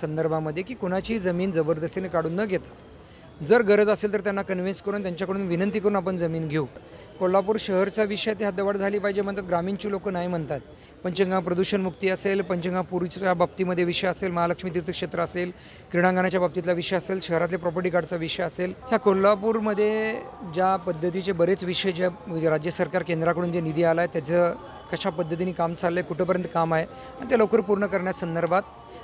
संदर्भामध्ये की कुणाचीही जमीन जबरदस्तीने काढून न घेता जर गरज असेल तर त्यांना कन्व्हिन्स करून त्यांच्याकडून विनंती करून आपण जमीन घेऊ. कोल्हापूर शहरचा विषय ते हद्दवाढ झाली पाहिजे म्हणतात ग्रामीणची लोक नाही म्हणतात. पंचगंगा प्रदूषण मुक्ती असेल पंचगंगा पूर्वीच्या बाबतीमध्ये विषय असेल महालक्ष्मी तीर्थक्षेत्र असेल क्रीडांगणाच्या बाबतीतला विषय असेल शहरातले प्रॉपर्टी कार्डचा विषय असेल. ह्या कोल्हापूरमध्ये ज्या पद्धतीचे बरेच विषय ज्या म्हणजे राज्य सरकार केंद्राकडून जे निधी आला आहे त्याचं कशा पद्धतीने काम चाललं आहे कुठंपर्यंत काम आहे आणि ते लवकर पूर्ण करण्यासंदर्भात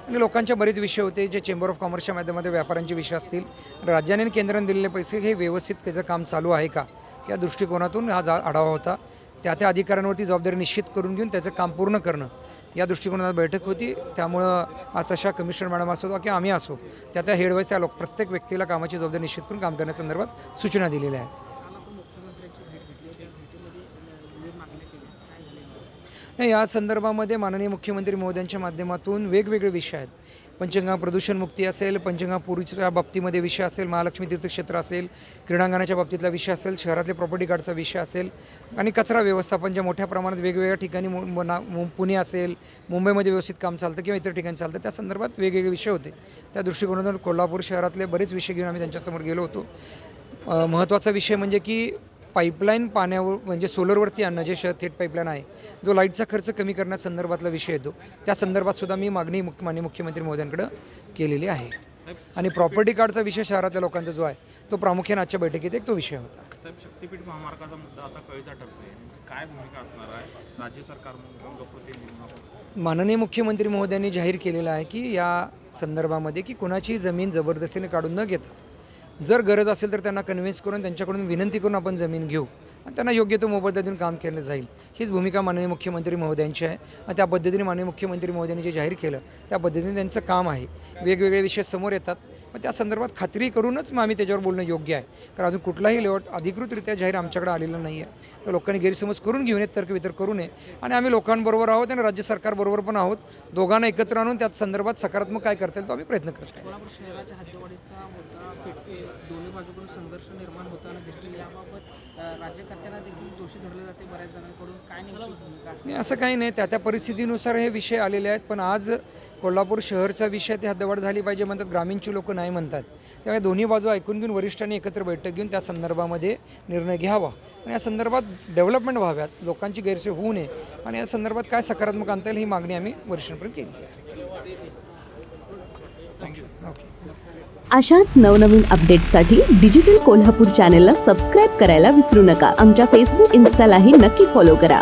आणि लोकांचे बरेच विषय होते जे चेंबर ऑफ कॉमर्सच्या माध्यमामध्ये व्यापाऱ्यांचे विषय असतील. राज्याने आणि केंद्राने दिलेले पैसे हे व्यवस्थित त्याचं काम चालू आहे का? या दृष्टिकोनातून हा जा आढावा होता. त्या त्या अधिकाऱ्यांवरती जबाबदारी निश्चित करून घेऊन त्याचं काम पूर्ण करणं. या दृष्टिकोनात बैठक होती. त्यामुळं आज तशा कमिशनर मॅडम असो किंवा आम्ही असो त्या त्या हेडवाईज त्या लोक प्रत्येक व्यक्तीला कामाची जबाबदारी निश्चित करून काम करण्यासंदर्भात सूचना दिलेल्या आहेत काल आपण मुख्यमंत्र्यांची भेट घेतली त्या भेटीमध्ये अ, विविध मागण्या केल्या काय झाले नाही या संदर्भामध्ये माननीय मुख्यमंत्री महोदयांच्या माध्यमातून वेगवेगळे विषय आहेत. पंचगंगा प्रदूषण मुक्ती असेल पंचगंगा पूर्वीच्या बाबतीमध्ये विषय असेल महालक्ष्मी तीर्थक्षेत्र असेल क्रीडांगणाच्या बाबतीतला विषय असेल शहरातले प्रॉपर्टी कार्डचा विषय असेल आणि कचरा व्यवस्थापन ज्या मोठ्या प्रमाणात वेगवेगळ्या ठिकाणी मु- पुणे असेल मुंबईमध्ये व्यवस्थित काम चालतं किंवा इतर ठिकाणी चालतं त्या संदर्भात वेगवेगळे विषय होते. त्या दृष्टिकोनातून कोल्हापूर शहरातले बरेच विषय घेऊन आम्ही त्यांच्यासमोर गेलो होतो. महत्त्वाचा विषय म्हणजे की पाईपलाईन पाण्यावर म्हणजे सोलरवरती आणणं जे श थेट पाईपलाईन आहे जो लाईटचा खर्च कमी करण्यासंदर्भातला विषय येतो त्या संदर्भात सुद्धा मी मागणी मुख्य माननीय मुख्यमंत्री महोदयांकडं केलेली आहे. आणि प्रॉपर्टी कार्डचा विषय शहरातल्या लोकांचा जो आहे तो प्रामुख्याने आजच्या बैठकीत एक तो विषय होता. साहेब शक्तीपीठ महामार्गाचा मुद्दा आता कळीचा ठरतोय. काय भूमिका असणार आहे? राज्य सरकार माननीय मुख्यमंत्री महोदयांनी जाहीर केलेलं आहे की या संदर्भामध्ये की कुणाची जमीन जबरदस्तीने काढून न घेता जर गरज असेल तर त्यांना कन्व्हिन्स करून त्यांच्याकडून विनंती करून आपण जमीन घेऊ. आणि त्यांना योग्य तो मोबदला देऊन काम केलं जाईल. हीच भूमिका माननीय मुख्यमंत्री महोदयांची आहे. आणि त्या पद्धतीने माननीय मुख्यमंत्री महोदयांनी जे जाहीर केलं त्या पद्धतीने त्यांचं काम आहे. वेगवेगळे विषय समोर येतात. मग त्या संदर्भात खात्री करूनच मग आम्ही त्याच्यावर बोलणं योग्य आहे. कारण अजून कुठलाही लेवट अधिकृतरित्या जाहीर आमच्याकडे आलेलं नाही आहे. तर लोकांनी गैरसमज करून घेऊन येत तर्कवितर्क करू नये. आणि आम्ही लोकांबरोबर आहोत आणि राज्य सरकारबरोबर पण आहोत. दोघांना एकत्र आणून त्या संदर्भात सकारात्मक काय करता येईल तो आम्ही प्रयत्न करत आहे. कोल्हापूर शहराच्या हद्दवाढीचा मुद्दा पेटते दोन्ही बाजूकडून संघर्ष निर्माण होताना दिसतो याबाबत अ, राज्यकर्त्यांना देखील दोषी धरले जाते बऱ्याच जणांकडून. काय नेमकी भूमिका असते? नाही असं काही नाही. त्या त्या परिस्थितीनुसार हे विषय आलेले आहेत. पण आज कोल्हापूर शहरचा विषय ते हद्दवाढ झाली पाहिजे म्हणतात. ग्रामीणची लोक नाही म्हणतात. त्यामुळे दोन्ही बाजू ऐकून घेऊन वरिष्ठांनी एकत्र बैठक घेऊन त्या संदर्भामध्ये निर्णय घ्यावा. आणि या संदर्भात डेव्हलपमेंट व्हाव्यात. लोकांची गैरसोय होऊ नये. आणि या संदर्भात काय सकारात्मक आणता येईल ही मागणी आम्ही वरिष्ठांपर्यंत केली आहे. ओके अशाच नवनवीन अपडेट्ससाठी डिजिटल कोल्हापूर चॅनेलला सबस्क्राईब करायला विसरू नका. आमच्या फेसबुक इन्स्टालाही नक्की फॉलो करा.